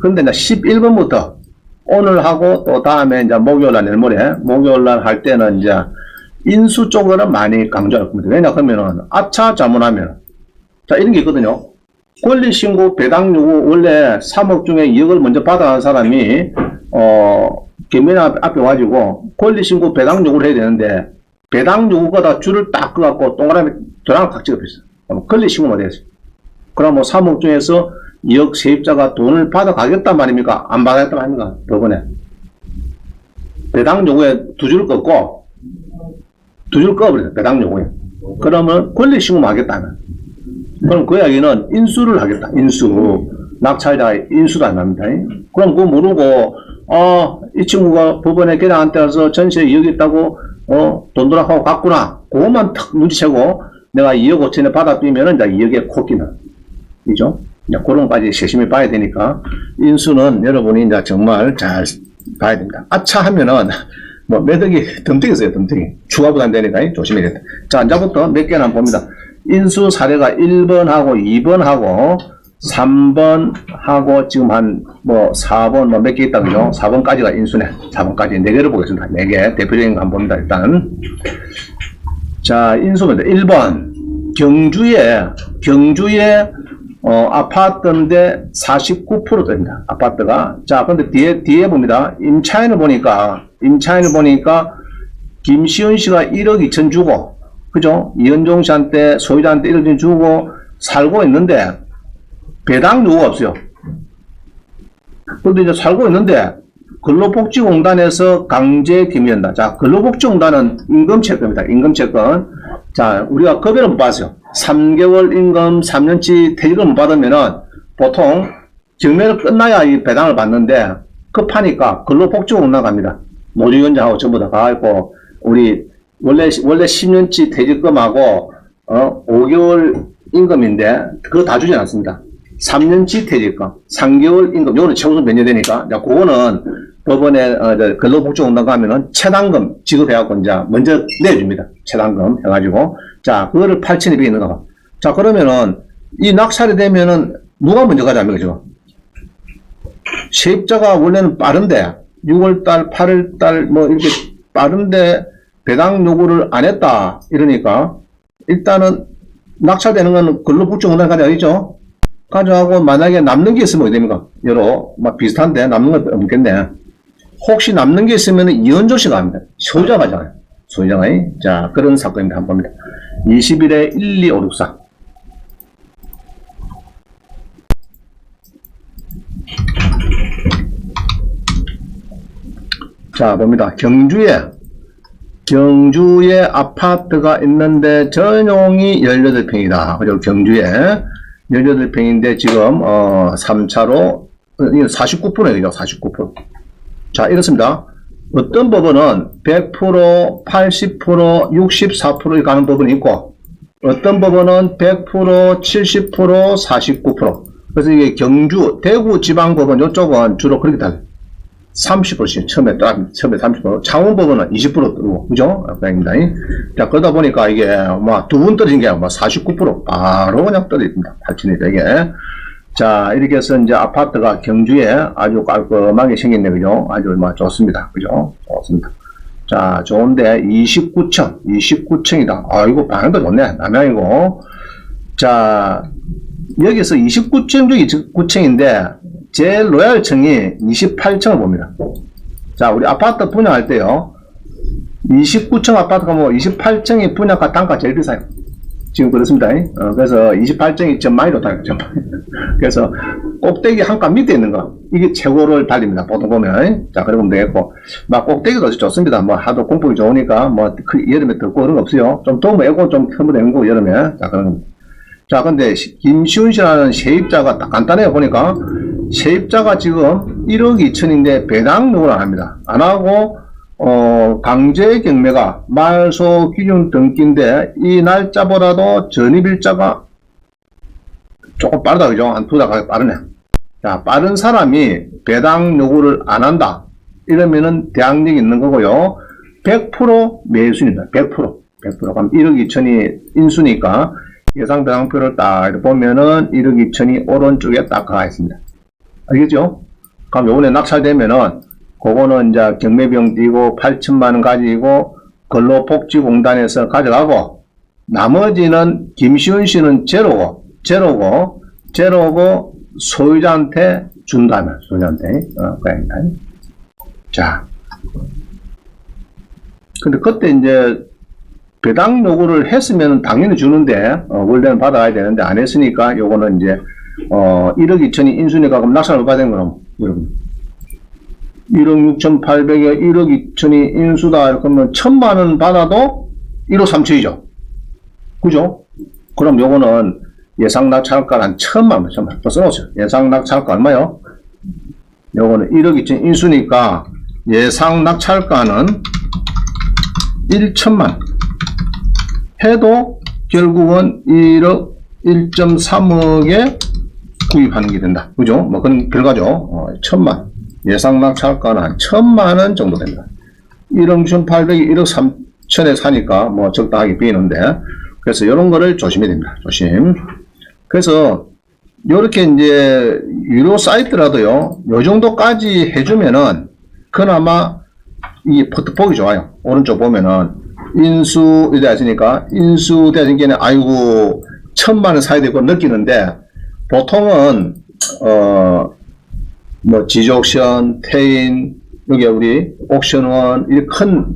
그런데 이제 11번부터 오늘 하고 또 다음에 이제 목요일 날 내일 모레 목요일 날 할 때는 이제 인수 쪽으로는 많이 강조할 겁니다. 왜냐 그러면은 아차 자문하면 자 이런 게 있거든요. 권리 신고 배당 요구 원래 3억 중에 2억을 먼저 받아간 사람이 어 개면 앞에 와가지고 권리 신고 배당 요구를 해야 되는데 배당 요구가 줄을 딱 끄갖고 동그라미 도장을 각 찍어버렸어. 그럼 권리 신고만 되겠어. 그럼 뭐 3억 중에서 2억 세입자가 돈을 받아가겠단 말입니까? 안 받아겠단 말입니까? 법원에. 배당 요구에 두줄 껐고, 두 줄 꺼버려요. 배당 요구에. 그러면 권리 신고만 하겠다면. 그럼 그 이야기는 인수를 하겠다. 인수. 낙찰자 인수도 안 합니다. 그럼 그거 모르고, 어, 이 친구가 법원에 계량한 때라서 전세 2억 있다고, 어, 돈 돌아가고 갔구나. 그것만 탁 눈치채고, 내가 2억 5천에 받아비면은 이제 2억에 코끼는. 이죠? 그런 것까지 세심히 봐야 되니까, 인수는 여러분이 이제 정말 잘 봐야 됩니다. 아차 하면은, 뭐, 매덕이 덤태기 있어요, 덤태기. 추가보다 안 되니까 조심해야겠다. 자, 이제부터 몇 개나 봅니다. 인수 사례가 1번하고 2번하고 3번하고 지금 한 뭐 4번 뭐 몇 개 있다 그죠? 4번까지가 인수네. 4번까지 4개를 보겠습니다. 4개. 대표적인 거 한번 봅니다. 일단. 자, 인수입니다. 1번. 경주에, 경주에, 어, 아파트인데 49% 됩니다. 아파트가. 자, 근데 뒤에, 뒤에 봅니다. 임차인을 보니까, 임차인을 보니까, 김시현 씨가 1억 2천 주고, 그죠? 이현종 씨한테, 소유자한테 1억 2천 주고, 살고 있는데, 배당 요구가 없어요. 근데 이제 살고 있는데, 근로복지공단에서 강제 김연다. 자, 근로복지공단은 임금채권입니다. 임금채권. 자, 우리가 급여를 못 받았어요. 3개월 임금 3년치 퇴직을 못 받으면은 보통 경매를 끝나야 이 배당을 받는데 급하니까 근로복지공단 갑니다. 노조위원장하고 전부 다 가고 우리 원래 원래 10년치 퇴직금하고 어 5개월 임금인데 그거 다 주지 않습니다. 3년치 퇴직금, 3개월 임금, 요거는 최우선 변제 되니까, 자, 그거는 법원에, 어, 저 근로복지공단 가면은 체당금 지급해갖고, 이제 먼저 내줍니다. 체당금 해가지고. 자, 그거를 8,200에 있는가 봐. 자, 그러면은, 이 낙찰이 되면은, 누가 먼저 가자면, 그죠? 세입자가 원래는 빠른데, 6월달, 8월달, 뭐, 이렇게 빠른데, 배당 요구를 안 했다. 이러니까, 일단은, 낙찰되는 건 근로복지공단 가자, 아니죠? 가져가고 만약에 남는 게 있으면 어떻게 됩니까? 여러 막 비슷한데 남는 건 없겠네. 혹시 남는 게 있으면 이현조 씨가 합니다. 소유자가잖아요. 소유자가. 자, 그런 사건입니다. 한번 봅니다. 21에 1, 2, 5, 6, 4. 자, 봅니다. 경주에, 경주에 아파트가 있는데 전용이 18평이다. 그리고 경주에 18평인데 지금 어 3차로 49%예요. 49%. 자, 이렇습니다. 어떤 법원은 100%, 80%, 64% 가는 법원이 있고 어떤 법원은 100%, 70%, 49%. 그래서 이게 경주, 대구 지방법원 이쪽은 주로 그렇게 달라요. 30%씩 처음에 딱 처음에 30% 창원법원은 20% 뜨고 그죠? 아까입니다. 자 그러다 보니까 이게 뭐두 분 떨어진 게 아니라 뭐49% 바로 그냥 떨어집니다. 8,200에 자 이렇게 해서 이제 아파트가 경주에 아주 깔끔하게 생겼네 그죠? 아주 뭐 좋습니다. 그죠? 좋습니다. 자 좋은데 29층 29층이다. 아 이거 방향도 좋네. 남양이고 자 여기서 29층 중 29층인데 제 로얄층이 28층을 봅니다. 자, 우리 아파트 분양할 때요. 29층 아파트가 뭐 28층이 분양가 단가 제일 비싸요. 지금 그렇습니다. 어, 그래서 28층이 좀 많이 좋다는 거죠. 그래서 꼭대기 한가 밑에 있는 거, 이게 최고를 달립니다. 보통 보면. 자, 그러면 되겠고. 막 꼭대기도 좋습니다. 뭐 하도 공풍이 좋으니까 뭐그 여름에 덥고 그런 거 없어요. 좀 더우면 에고 좀 되는 거고, 여름에. 자, 그런. 자, 근데 김시훈 씨라는 세입자가 딱 간단해요. 보니까 세입자가 지금 1억 2천인데 배당 요구를 안 합니다. 안 하고 어, 강제 경매가 말소 기준 등기인데 이 날짜보다도 전입일자가 조금 빠르다 그죠? 한 두 달 빠르네. 자, 빠른 사람이 배당 요구를 안 한다. 이러면은 대항력이 있는 거고요. 100% 매수입니다. 100%. 100%. 그럼 1억 2천이 인수니까 예상 배당표를 딱 보면은 1억 2천이 오른쪽에 딱 가 있습니다. 알겠죠? 그럼 요번에 낙찰되면은 그거는 이제 경매병 띄고 8천만 원 가지고 근로복지공단에서 가져가고 나머지는 김시훈 씨는 제로고 제로고 제로고 소유자한테 준다면 소유자한테. 어, 그러니까. 자. 근데 그때 이제 배당 요구를 했으면 당연히 주는데 어, 원래는 받아야 되는데 안 했으니까 요거는 이제 어 1억 2천이 인순위가 그럼 낙찰을 받은 거는 여러분 1억 6,800에 1억 2천이 인수다 그러면 천만 원 받아도 1억 3천이죠 그죠? 그럼 요거는 예상 낙찰가 한 천만 원, 천만 원. 또 써놓으세요. 예상 낙찰가 얼마요? 요거는 1억 2천 인수니까 예상 낙찰가는 1천만 해도 결국은 1억 1.3억에 구입하는 게 된다. 그죠? 뭐 그건 결과죠. 어, 천만 예상 낙찰가는 한 천만 원 정도 됩니다. 1억 6,800이 1억 3천에 사니까 뭐 적당하게 비는데 그래서 이런 거를 조심해야 됩니다. 조심. 그래서 이렇게 이제 유료 사이트라도요, 요 정도까지 해주면은 그나마 이 포트 보기 좋아요. 오른쪽 보면은 인수 되었으니까 인수 되었은 게는 아이고 천만 원 사야 되고 느끼는데 보통은 어 뭐 지주 옥션, 태인 여기 우리 옥션원 이큰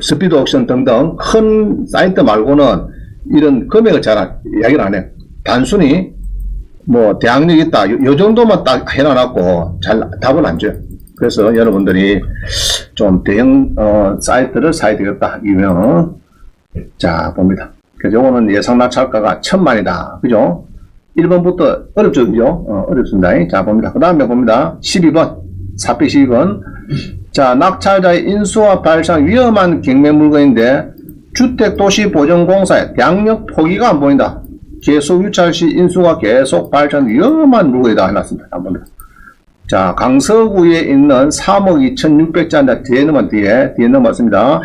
스피드 옥션 등등 큰 사이트 말고는 이런 금액을 잘 이야기를 안 해요. 단순히 뭐 대학력 있다 요, 요 정도만 딱 해놔놓고 잘 답을 안 줘요. 그래서 여러분들이 좀 대형 어, 사이트를 사야 되겠다 이면 자 봅니다. 그래서 요거는 예상 낙찰가가 천만이다. 그죠? 1번부터 어렵죠, 그죠? 어, 어렵습니다. 자, 봅니다. 그 다음에 봅니다. 12번. 412번. 자, 낙찰자의 인수와 발생 위험한 경매 물건인데, 주택도시보전공사의 양력 포기가 안 보인다. 계속 유찰 시 인수가 계속 발생 위험한 물건이다. 해놨습니다. 한 봅니다. 자, 강서구에 있는 3억 2,600자인데, 뒤에 넘은 뒤에, 뒤에 넘었습니다.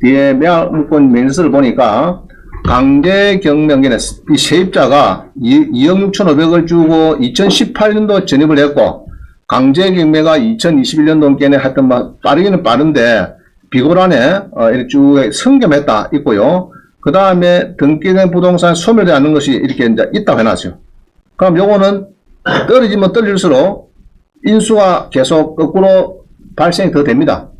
뒤에 물건 면세를 보니까, 강제 경매에는 이 세입자가 2, 억 6,500을 주고 2018년도 전입을 했고 강제 경매가 2021년도께는 하여튼 막 빠르기는 빠른데 비고란에 어, 이렇게 쭉 성겸했다 있고요. 그 다음에 등기된 부동산 소멸되지 않는 것이 이렇게 이제 있다고 해놨어요. 그럼 요거는 떨어지면 떨릴수록 인수가 계속 거꾸로 발생이 더 됩니다.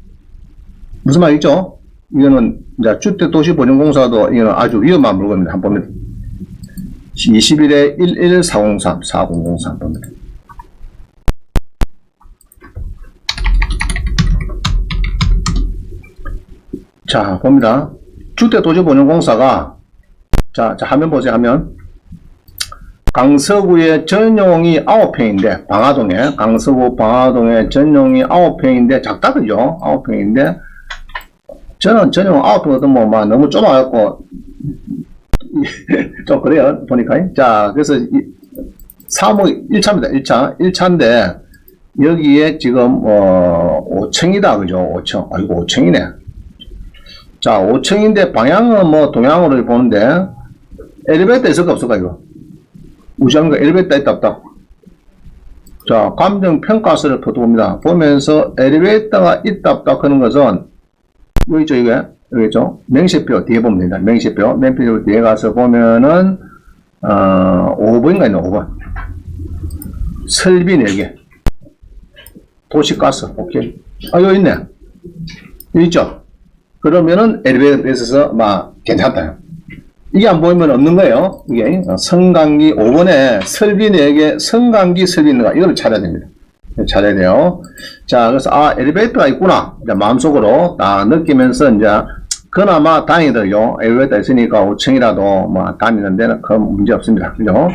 무슨 말이죠? 이거는 이제 주택도시보증공사도 이거는 아주 위험한 물건입니다. 한번 봅니다. 20일에 11403, 4003 봅니다. 자, 봅니다. 주택도시보증공사가 자, 자, 화면 보세요, 화면. 강서구의 전용이 9평인데, 방화동에, 강서구 방화동의 전용이 9평인데, 작다, 그죠? 9평인데, 저는 전용 아웃도어도 뭐, 막 너무 좁아갖고, 좀 그래요, 보니까. 자, 그래서, 이, 3호 1차입니다, 1차. 1차인데, 여기에 지금, 어, 5층이다, 그죠? 5층. 아이고, 5층이네. 자, 5층인데, 방향은 뭐, 동향으로 보는데, 엘리베이터 있을까, 없을까, 이거? 우시한가 엘리베이터 있다, 없다? 자, 감정 평가서를 보도 봅니다. 보면서 엘리베이터가 있다, 없다, 그런 것은, 여기 있죠, 이게? 여기 있죠? 맹세표 뒤에 보면 됩니다. 맹세표. 맹세표 뒤에 가서 보면은, 어, 5번인가 있네, 5번. 설비 4개. 도시가스, 오케이. 아, 여기 있네. 여기 있죠? 그러면은 엘리베이터에 있어서, 막, 괜찮다. 이게 안 보이면 없는 거예요. 이게, 어, 성강기 5번에 설비 4개, 성강기 설비 있는가. 이걸 찾아야 됩니다. 찾아야 돼요. 자, 그래서, 아, 엘리베이터가 있구나. 이제 마음속으로 딱 느끼면서, 이제, 그나마 다행이더요. 엘리베이터 있으니까 5층이라도 뭐 다니는 데는 큰 문제 없습니다. 그죠?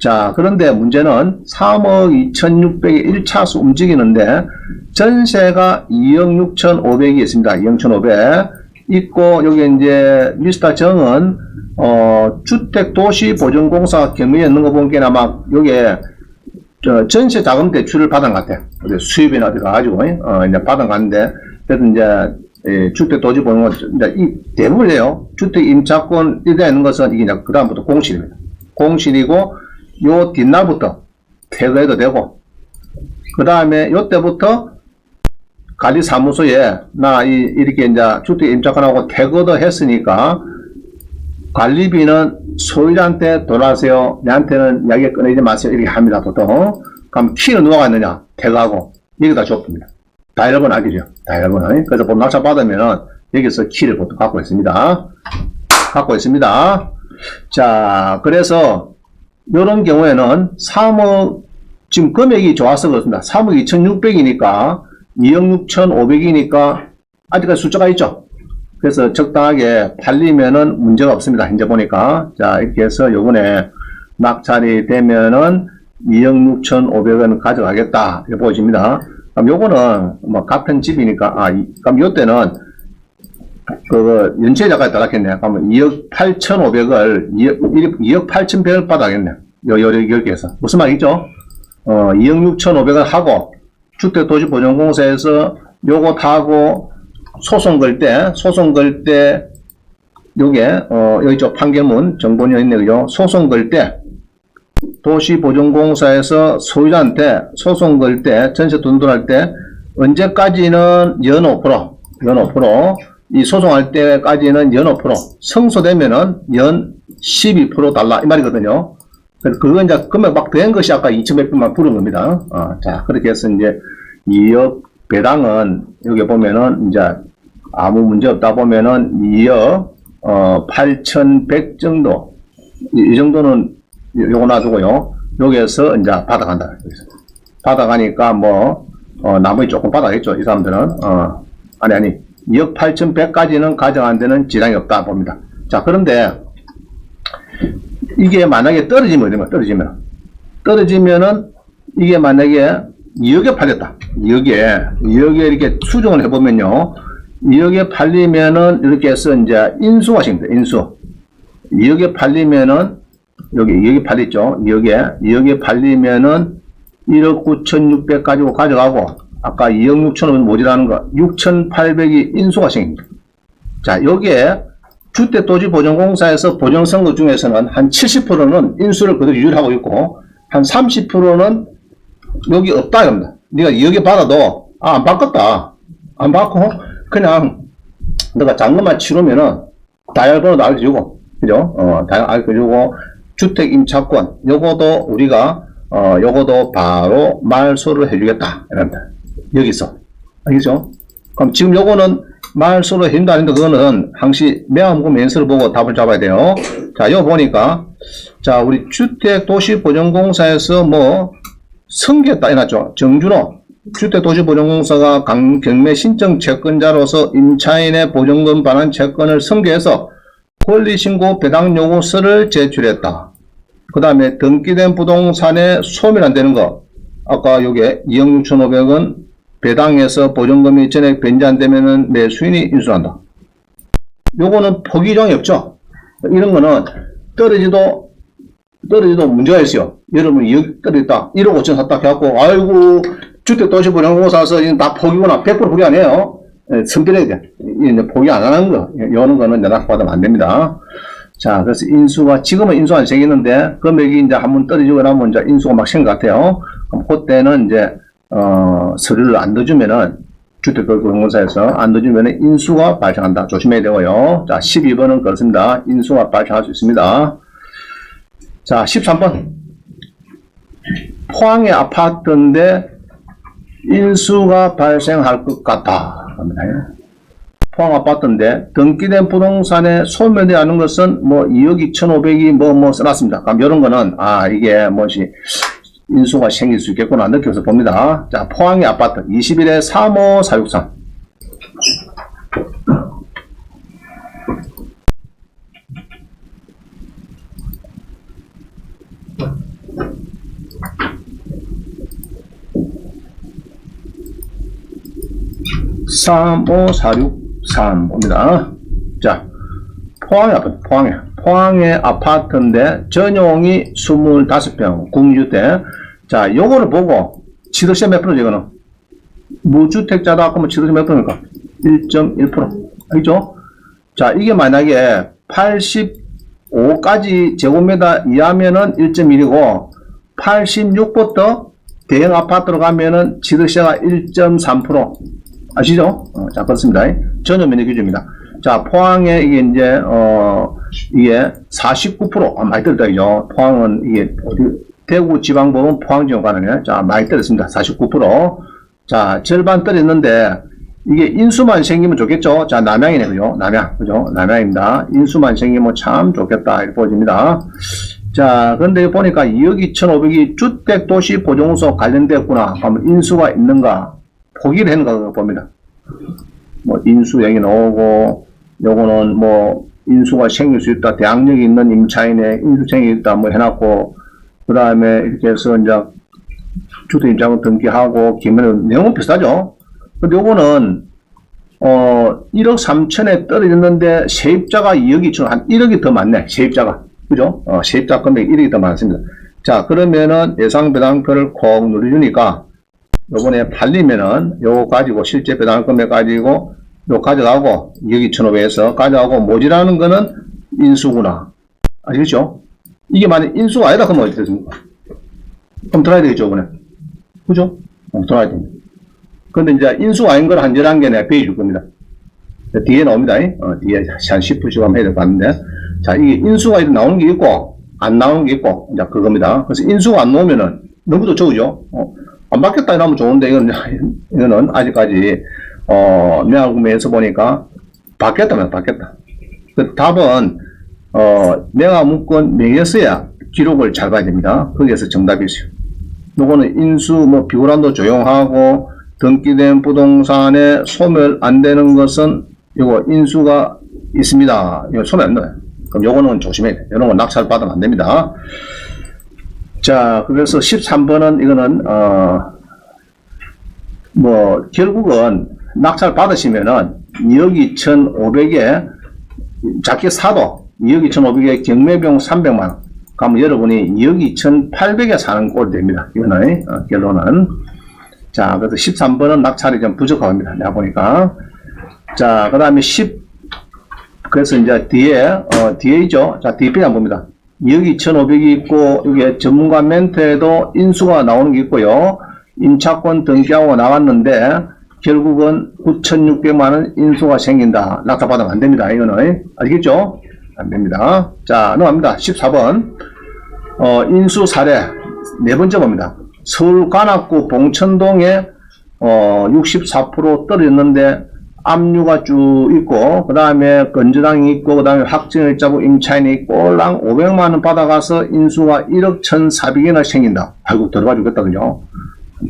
자, 그런데 문제는 3억 2,600에 1차수 움직이는데, 전세가 2억 6,500이 있습니다. 2억 1,500. 있고, 여기 이제, 미스터 정은, 어, 주택도시보증공사 경위에 있는 거 보니까 아마, 요게, 저 전세 자금 대출을 받은 것. 어디 수입이나 어디 가가지고 어 이제 받은 것 같은데 그래도 이제 예, 주택 도지 보는 건 이제 이 대부분이에요. 주택 임차권 있는 것은 이게 이제 그 다음부터 공실입니다. 공실이고 요 뒷날부터 퇴거해도 되고 그 다음에 요때부터 관리사무소에 나 이, 이렇게 이제 주택 임차권하고 태거도 했으니까 관리비는 소유자한테 돌아가세요. 내한테는 이야기 꺼내지 마세요. 이렇게 합니다, 보통. 그럼 키는 누가 갔느냐? 태거하고. 여기다 줬습니다. 다이얼번 알겠죠? 다이얼번. 그래서 보통 낙찰 받으면은 여기서 키를 보통 갖고 있습니다. 갖고 있습니다. 자, 그래서 이런 경우에는 3억, 지금 금액이 좋아서 그렇습니다. 3억 2,600이니까 2억 6,500이니까 아직까지 숫자가 있죠. 그래서 적당하게 팔리면은 문제가 없습니다. 현재 보니까. 자, 이렇게 해서 요번에 낙찰이 되면은 2억 6,500원 가져가겠다. 이렇게 보여집니다. 그럼 요거는 뭐 같은 집이니까, 아, 이- 그럼 요때는 그 연체자까지 따랐겠네. 그러면 2억 8,500을 2억, 2억 8,100을 받아야겠네. 요, 요, 요, 여기에서. 무슨 말이죠? 어, 2억 6,500을 하고 주택도시보전공사에서 요거 타고 소송 걸 때, 소송 걸 때, 요게, 어, 여기 저 판결문 정본이 있네, 그죠? 소송 걸 때, 도시보전공사에서 소유자한테 소송 걸 때, 전세 돈돈할 때, 언제까지는 연 5%, 연 5%, 이 소송할 때까지는 연 5%, 성소되면은 연 12% 달라, 이 말이거든요. 그거 이제 금액 막 된 것이 아까 2,100분만 부른 겁니다. 어, 자, 그렇게 해서 이제 2억 배당은 여기 보면은 이제 아무 문제 없다 보면은 2억 어, 8,100 정도 이, 이 정도는 요- 요거 놔두고요. 여기에서 이제 받아간다. 받아가니까 뭐 어, 나머지 조금 받아겠죠. 이 사람들은 어, 아니 아니 2억 8,100까지는 가져간 데는 지장이 없다 봅니다. 자 그런데 이게 만약에 떨어지면 어디면 떨어지면 떨어지면은 이게 만약에 2억에 팔렸다. 2억에 2억에 이렇게 수정을 해보면요. 2억에 팔리면은 이렇게 해서 이제 인수가 생깁니다. 인수. 2억에 팔리면은 여기 2억에 팔렸죠. 2억에 2억에 팔리면은 1억 9,600 가지고 가져가고 아까 2억 6천원 모자라는 거 6,800이 인수가 생깁니다. 자 여기에 주택도시보전공사에서 보정선거 중에서는 한 70%는 인수를 그대로 유지하고 있고 한 30%는 여기 없다 이겁니다. 네가 여기 받아도 아, 안 바꿨다. 안 받고 그냥 너가 잔금만 치르면은 다이얼번호도 알려주고 그죠? 어, 다이얼 알려주고 주택 임차권 요거도 우리가 어, 요거도 바로 말소를 해주겠다 이랍니다. 여기서 알겠죠? 그럼 지금 요거는 말소를 해준다 아닌다 그거는 항시 매암구 면서를 보고 답을 잡아야 돼요. 자, 이거 보니까 자 우리 주택 도시보전공사에서 뭐 승계했다 해놨죠. 정준호 주택도시보전공사가 강- 경매 신청 채권자로서 임차인의 보증금 반환 채권을 승계해서 권리신고 배당 요구서를 제출했다. 그 다음에 등기된 부동산에 소멸 안 되는 거 아까 요게 2억 6,500원 배당해서 보증금이 전액 변제 안 되면은 매수인이 인수한다. 요거는 포기종이 없죠. 이런 거는 떨어지도 떨어지도 문제가 있어요. 여러분 2억 떨어졌다. 1억 5천 샀다 해갖고 아이고 주택 도시보증공사서 이건 다 포기구나. 100% 포기 아니에요. 예, 선별해야 돼. 이제 포기 안 하는 거. 이런 거는 내가 받으면 안 됩니다. 자, 그래서 인수가, 지금은 인수 안 생기는데, 금액이 이제 한번 떨어지고 나면 이제 인수가 막 생긴 것 같아요. 그럼 그때는 이제, 어, 서류를 안 넣어주면은, 주택도시보증공사에서 안 넣어주면은 인수가 발생한다. 조심해야 되고요. 자, 12번은 그렇습니다. 인수가 발생할 수 있습니다. 자, 13번. 포항의 아파트인데 인수가 발생할 것 같다. 포항 아파트인데 등기된 부동산에 소멸되지 않은 것은 뭐 2억 2,500이 뭐뭐 써놨습니다. 그럼 이런 거는 아 이게 뭐지 인수가 생길 수 있겠구나 느껴서 봅니다. 자 포항의 아파트 21에 35463 35463 봅니다. 자, 포항의 아파트, 포항에. 포항의 아파트인데 전용이 25평, 공유주택. 자, 요거를 보고 지도세 몇 프로죠, 이거는? 무주택자다 그러면 지도세 몇 프로입니까? 1.1%. 알죠? 자, 이게 만약에 85까지 제곱미터 이하면은 1.1이고 86부터 대형 아파트로 가면은 취득세가 1.3% 아시죠? 어, 자, 그렇습니다. 전혀 면역 기준입니다. 자, 포항에 이게 이제, 어, 이게 49%, 아, 많이 떨어졌죠. 포항은 이게 어디, 대구 지방법은 포항 지원 가능해. 자, 많이 떨어졌습니다. 49%. 자, 절반 떨어졌는데, 이게 인수만 생기면 좋겠죠? 자, 남양이네, 그죠? 남양, 그죠? 남양입니다. 인수만 생기면 참 좋겠다, 이렇게 보여집니다. 자, 그런데 보니까 2억 2,500이 주택도시 보증소 관련됐구나. 그러면 인수가 있는가? 포기를 했는가 봅니다. 뭐, 인수 얘기 나오고, 요거는 뭐, 인수가 생길 수 있다. 대학력이 있는 임차인의 인수 생길 수 있다. 뭐 해놨고, 그 다음에 이렇게 해서 이제 주택 입장을 등기하고, 기면은 내용은 비슷하죠? 근데 요거는, 어, 1억 3천에 떨어졌는데, 세입자가 2억 2천, 한 1억이 더 많네. 세입자가. 그죠? 어, 세입자 금액이 1억이 더 많습니다. 자, 그러면은 예상 배당표를 콕 누르주니까, 요번에 팔리면은 요거 가지고 실제 배당 금액 가지고 요 가져가고 2억 2,500에서 가져가고 모지라는 거는 인수구나. 아시겠죠? 이게 만약 인수가 아니다 그러면 어떻게 됩니까? 그럼 들어야 되겠죠, 이번에. 그죠? 어, 들어야 됩니다. 근데 이제 인수가 아닌 걸 한절한 게 내가 배워줄 겁니다. 뒤에 나옵니다. 어, 뒤에 한 10분씩 하면 해야 될 것 같은데. 자, 이게 인수가 이렇게 나오는 게 있고, 안 나오는 게 있고, 이제 그겁니다. 그래서 인수가 안 나오면은 너무도 적으죠? 어, 안 받겠다 이러면 좋은데, 이건, 이거는 아직까지, 어, 매화구매에서 보니까, 받겠다면 받겠다. 그 답은, 어, 매화문건 명예서야 기록을 잘 봐야 됩니다. 거기에서 정답이 있어요. 요거는 인수, 뭐, 비고란도 조용하고, 등기된 부동산에 소멸 안 되는 것은, 요거 인수가 있습니다. 이거 소멸 안 돼요. 그럼 요거는 조심해야 돼요. 이런 건 낙찰 받으면 안 됩니다. 자, 그래서 13번은 이거는, 어, 뭐, 결국은 낙찰 받으시면은 2억 2,500에 작게 사도 2억 2,500에 경매병 300만 원. 그러면 여러분이 2억 2,800에 사는 꼴이 됩니다. 이거는, 어, 결론은. 자, 그래서 13번은 낙찰이 좀 부족합니다. 내가 보니까. 자, 그 다음에 10, 그래서 이제 뒤에, 어, 뒤에죠. 자, 뒤에 한번 봅니다. 2억 2,500이 있고, 이게 전문가 멘트에도 인수가 나오는 게 있고요. 임차권 등기하고 나왔는데, 결국은 9,600만 원 인수가 생긴다. 낙찰받으면 안 됩니다. 이거는. 알겠죠? 안 됩니다. 자, 넘어갑니다. 14번. 어, 인수 사례. 네 번째 봅니다. 서울 관악구 봉천동에, 어, 64% 떨어졌는데, 압류가 쭉 있고, 그 다음에 건조당이 있고, 그 다음에 확정일자부 임차인이 꼴랑 500만원 받아가서 인수가 1억 1,400이나 생긴다. 아이고, 들어봐 주겠다, 그죠?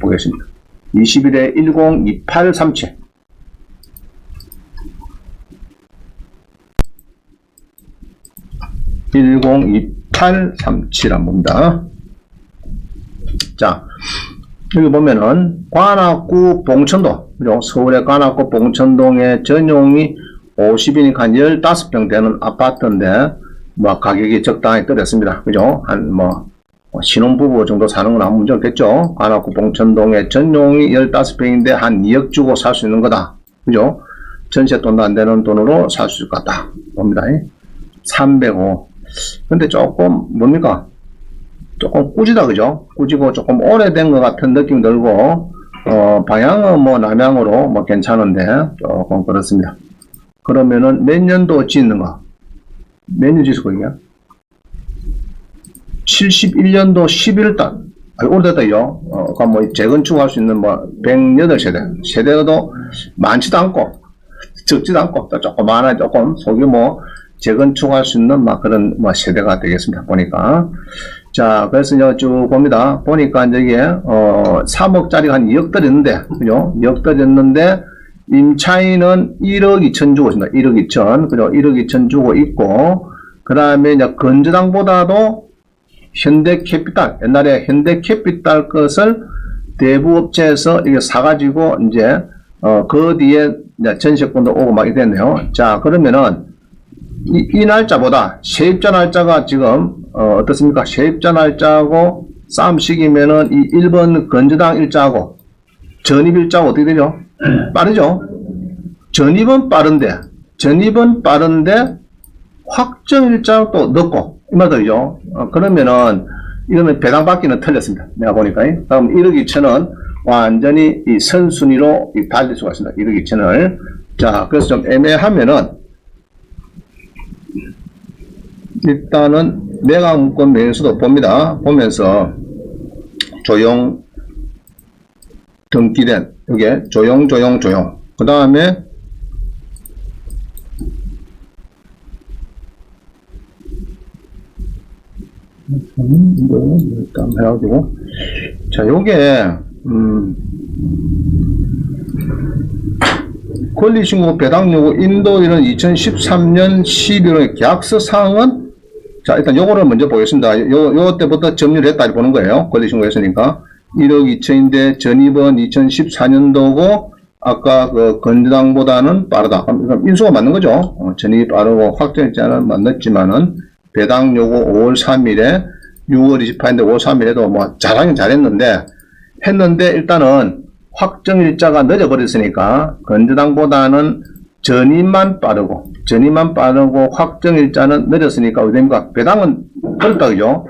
보겠습니다. 21에 102837. (102837) 한번 봅니다. 자, 여기 보면은 관악구 봉천동 그죠? 서울의 관악구 봉천동의 전용이 50이니까 한 15평 되는 아파트인데 뭐 가격이 적당히 떨어졌습니다. 그죠? 한뭐 신혼부부 정도 사는 건 아무 문제 없겠죠? 관악구 봉천동의 전용이 15평인데 한 2억 주고 살 수 있는 거다. 그죠? 전세 돈도 안 되는 돈으로 살 수 있을 것 같다. 봅니다. 305. 근데 조금 뭡니까? 조금 꾸지다 그죠? 꾸지고 조금 오래된 것 같은 느낌 들고 어, 방향은 뭐 남향으로 뭐 괜찮은데 조금 그렇습니다. 그러면은 몇 년도 짓는가? 몇년 거냐? 71년도 11달. 아, 오래됐다요. 어, 그뭐 재건축할 수 있는 뭐 108세대. 세대도 많지도 않고 적지도 않고 또 조그마한 조금 소규모 재건축할 수 있는 막 그런 뭐 세대가 되겠습니다. 보니까. 자, 그래서 이제 쭉 봅니다. 보니까 이게, 어, 3억짜리가 한 2억 들였는데, 그죠? 2억 들였는데, 임차인은 1억 2천 주고 있습니다. 1억 2천. 그죠? 1억 2천 주고 있고, 그 다음에 이제 건조당보다도 현대캐피탈, 옛날에 현대캐피탈 것을 대부업체에서 이게 사가지고, 이제, 어, 그 뒤에 전세권도 오고 막 이랬네요. 자, 그러면은, 이, 이 날짜보다 세입자 날짜가 지금 어, 어떻습니까? 세입자 날짜하고 싸움식이면은 이 1번 건조당 일자하고 전입 일자가 어떻게 되죠? 빠르죠? 전입은 빠른데 전입은 빠른데 확정 일자는 또 늦고 이 말들이죠. 어, 그러면은 이거는 배당 받기는 틀렸습니다. 내가 보니까. 다음 1억 2천은 완전히 이 선순위로 이 달릴 수가 있습니다. 1억 2천을. 자, 그래서 좀 애매하면은 일단은 내가 문건 매수도 봅니다. 보면서 조용 등기된 이게 조용 조용 조용 그 다음에 일단 해가지고 자 요게 음 권리신고 배당 요구 인도일은 2013년 11월 계약서 사항은 자 일단 요거를 먼저 보겠습니다. 요, 요 때부터 점유를 했다 보는 거예요. 권리신고 했으니까 1억 2천인데 전입은 2014년도고 아까 그 건주당보다는 빠르다. 그럼 인수가 맞는 거죠. 어, 전입이 빠르고 확정일자는 맞았지만은 배당 요구 5월 3일에 6월 28일인데 5월 3일에도 뭐 잘하긴 잘했는데 했는데 일단은 확정일자가 늦어버렸으니까 건주당보다는 전입만 빠르고 전입만 빠르고 확정일자는 어디 됩니까? 배당은 그렇다 그죠?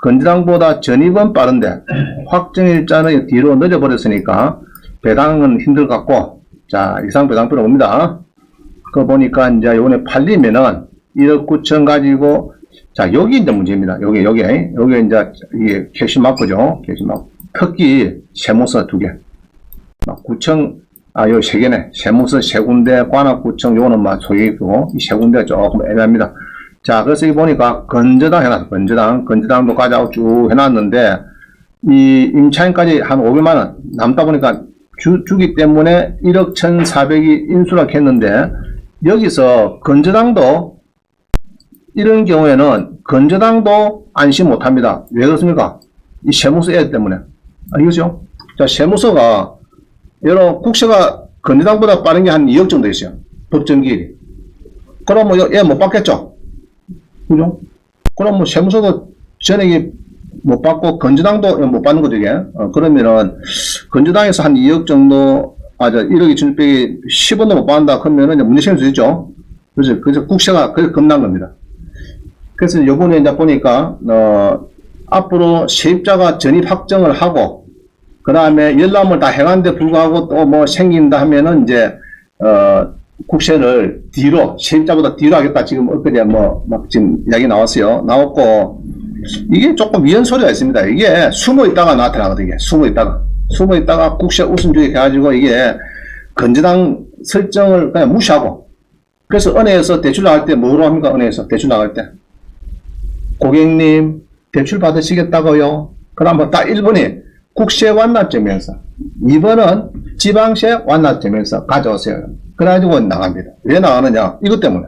건주당보다 전입은 빠른데 확정일자는 뒤로 늦어버렸으니까 배당은 힘들 것 같고 자 이상 배당표로 옵니다. 그거 보니까 이제 요번에 팔리면은 1억 9천 가지고 자 여기 이제 문제입니다. 여기 여기 여기 이제 이게 캐시 마크죠. 캐시 마크 특기 세무서 두 개. 9청 아, 요 세 개네. 세무서 세 군데, 관악구청, 요거는 막 소유이고, 이 세 군데 조금 애매합니다. 자, 그래서 이 보니까 건저당 해놨어. 건저당. 건저당도 가자고 쭉 해놨는데, 이 임차인까지 한 500만원 남다 보니까 주, 주기 때문에 1억 1,400이 인수락 했는데, 여기서 건저당도 이런 경우에는 건저당도 안심 못 합니다. 왜 그렇습니까? 이 세무서 애 때문에. 알겠죠? 자, 세무서가 여러 국세가 건대당보다 빠른 게 한 2억 정도 있어요. 법정기일이. 그럼 뭐얘못 받겠죠? 그죠? 그럼 뭐 세무서도 전액이 못 받고 건주당도 못 받는 거죠 이게. 어, 그러면은 건주당에서 한 2억 정도 아저 1억 2,600이 10원도 못 받는다 그러면은 이제 문제 생길 수 있죠. 그래서 그래서 국세가 그래 겁난 겁니다. 그래서 요번에 이제 보니까 어 앞으로 세입자가 전입 확정을 하고 그 다음에 열람을 다 해갔는데 불구하고 또 뭐 생긴다 하면은 이제, 어, 국세를 뒤로, 세입자보다 뒤로 하겠다. 지금 엊그제 뭐, 막 지금 이야기 나왔어요. 나왔고, 이게 조금 위헌 소리가 있습니다. 이게 숨어 있다가 나타나거든요. 이게 숨어 있다가. 숨어 있다가 국세 우선주의 해가지고 이게 건전당 설정을 그냥 무시하고, 그래서 은행에서 대출 나갈 때 뭐로 합니까? 은행에서 대출 나갈 때. 고객님, 대출 받으시겠다고요? 그럼 뭐딱 1번이 국세 완납점에서 2번은 지방세 완납점에서 가져오세요. 그래가지고 나갑니다. 왜 나가느냐? 이것 때문에.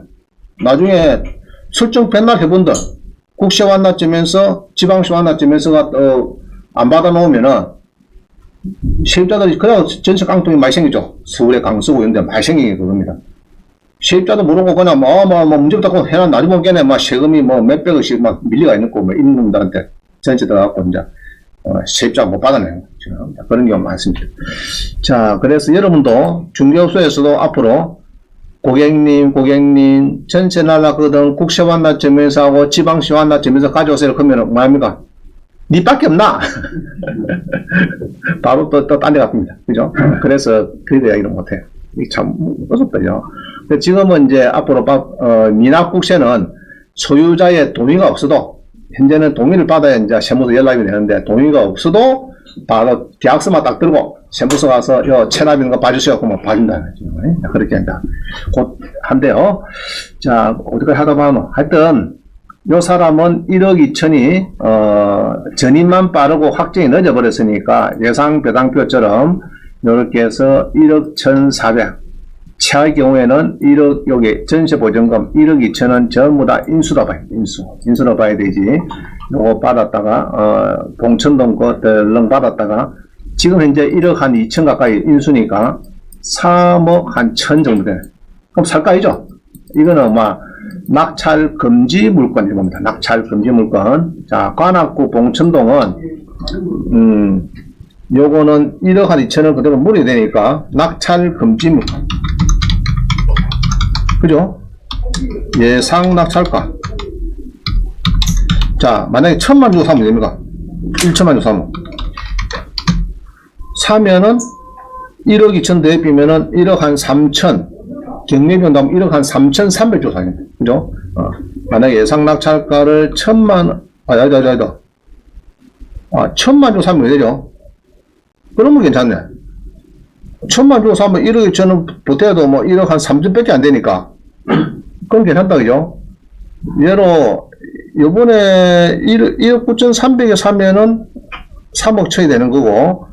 나중에 설정 백날 해본들 국세 완납점에서 지방세 완납점에서가 또안 받아놓으면은 세입자들이 그냥 전세 깡통이 많이 생기죠. 서울에 강서구 이런 데 많이 생기게 그겁니다. 세입자도 모르고 그냥 뭐, 뭐, 뭐 문제 없다고 해놔 나중에 보기에는 막 세금이 뭐 몇백억씩 막 밀리가 있는 거뭐 임금들한테 전체 들어가고 이제 어, 세입자 못 받아내는. 그런 경우 많습니다. 자, 그래서 여러분도 중개업소에서도 앞으로 고객님, 고객님, 전세 날라거든 국세 완납점에서 하고 지방시 완납점에서 가져오세요. 그러면 뭐합니까? 니 밖에 없나? 바로 또, 또 딴 데 갑니다. 그죠? 그래서 그래도 이야기를 못해요. 참 어렵다요. 지금은 이제 앞으로 어, 미납국세는 소유자의 동의가 없어도 현재는 동의를 받아야 이제 세무서 연락이 되는데 동의가 없어도 바로 계약서만 딱 들고 세무서 가서 요 체납 있는 거 봐주세요. 그러면 봐준다. 그렇게 한다. 곧 한대요. 자, 어떻게 하다 보면 하여튼 요 사람은 1억 2천이 어, 전입만 빠르고 확정이 늦어버렸으니까 예상 배당표처럼 이렇게 해서 1억 1,400 최의 경우에는 1억, 여기 전세 보증금 1억 2천원 전부 다 인수로 봐야 돼, 인수. 인수로 봐야 되지. 요거 받았다가, 어, 봉천동 거 덜렁 받았다가, 지금 현재 1억 한 2천 가까이 인수니까 3억 한 천 정도 되네. 그럼 살까이죠? 이거는 막, 낙찰 금지 물건 이겁니다. 낙찰 금지 물건. 자, 관악구 봉천동은, 음, 요거는 1억 한 2천원 그대로 물이 되니까 낙찰 금지 물건. 그죠? 예상 낙찰가. 자, 만약에 천만 주고 사면 됩니까? 1천만 주 사면. 사면은 1억 2천 더해 비면은 1억 한 3천. 경매비 온다면 1억 한 3,300조 사겠네. 그죠? 어. 만약에 예상 낙찰가를 천만, 아, 아니다, 아니다, 아니다. 아, 천만 주 사면 왜 되죠? 그러면 괜찮네. 천만 주 사면 1억 2천은 보태도 뭐 1억 한 3천밖에 안 되니까. 그건 괜찮다, 그죠? 예로, 요번에 1억, 1억 9,300에 사면은 3억 천이 되는 거고,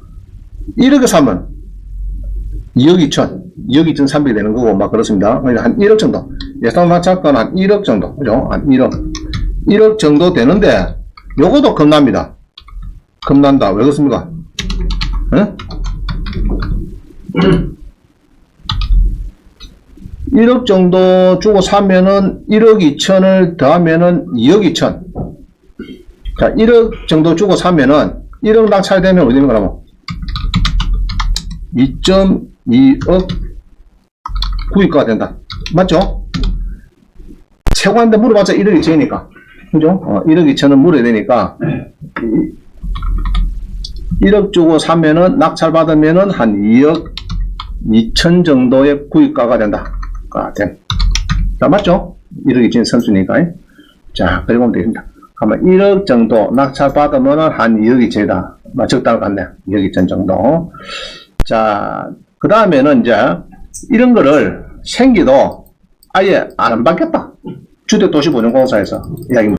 1억에 사면 2억 2천, 2억 2천 3백이 되는 거고, 막 그렇습니다. 그러니까 한 1억 정도. 예상 낙찰가는 한 1억 정도. 그죠? 한 1억. 1억 정도 되는데, 요것도 겁납니다. 겁난다. 왜 그렇습니까? 응? 1억 정도 주고 사면은 1억 2천을 더하면은 2억 2천. 자, 1억 정도 주고 사면은 1억 낙찰 되면 어디 있는 거라고? 2.2억 구입가가 된다. 맞죠? 최고한데 물어봤자 1억 2천이니까. 그죠? 어, 1억 2천은 물어야 되니까. 1억 주고 사면은 낙찰 받으면은 한 2억 2천 정도의 구입가가 된다. 가 된. 자, 맞죠? 1억 2천 선수니까. 자, 그리고 되겠습니다. 그러면 1억 정도 낙찰 받으면은 한 2억 2천이다. 뭐 적당할 것 같네. 2억 2천 정도. 자, 그 다음에는 이제 이런 거를 생기도 아예 안 받겠다. 주택도시보증공사에서 이야기